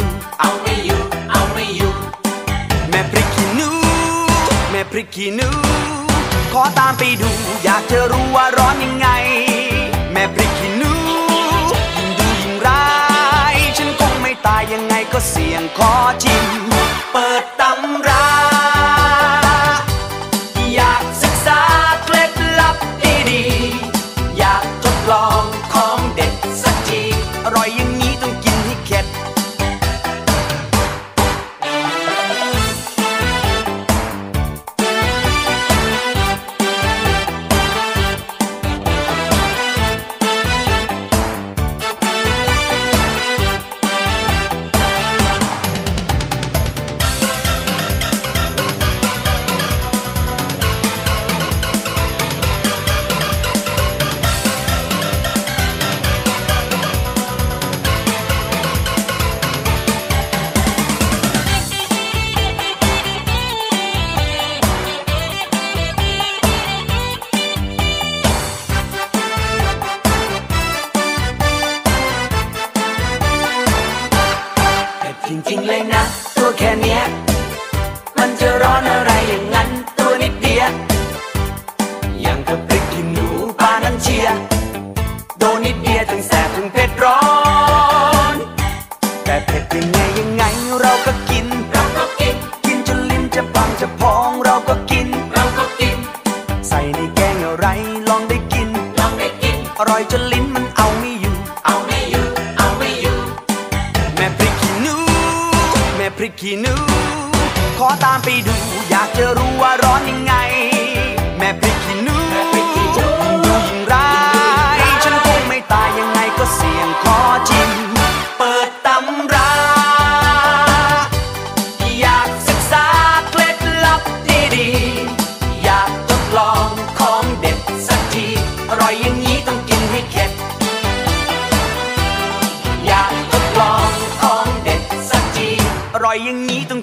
ู่ พริกขี้หนู ขอตามไปดู อยากจะรู้ว่าร้อนยังไง จริงๆเลยนะ ตัวแค่เนี้ย มันจะร้อนอะไรอย่างนั้น ตัวนิดเดียวอย่างกับพริกขี้หนูปานั้นเชียโดนนิดเดียวถึงแสบถึงเผ็ดร้อน แต่เผ็ดยังไงยังไงเราก็กิน เราก็กิน กินจนลิ้นจะปังจะพองเราก็กิน เราก็กิน ใส่ในแกงอะไรลองได้กิน ลองได้กิน อร่อยจนลิ้นมันเอา ริกขี้หนู ขอตามไปดู อยากจะรู้ว่าร้อนยังไง แม่พริกขี้หนู ร่อยอย่างนี้ต้อง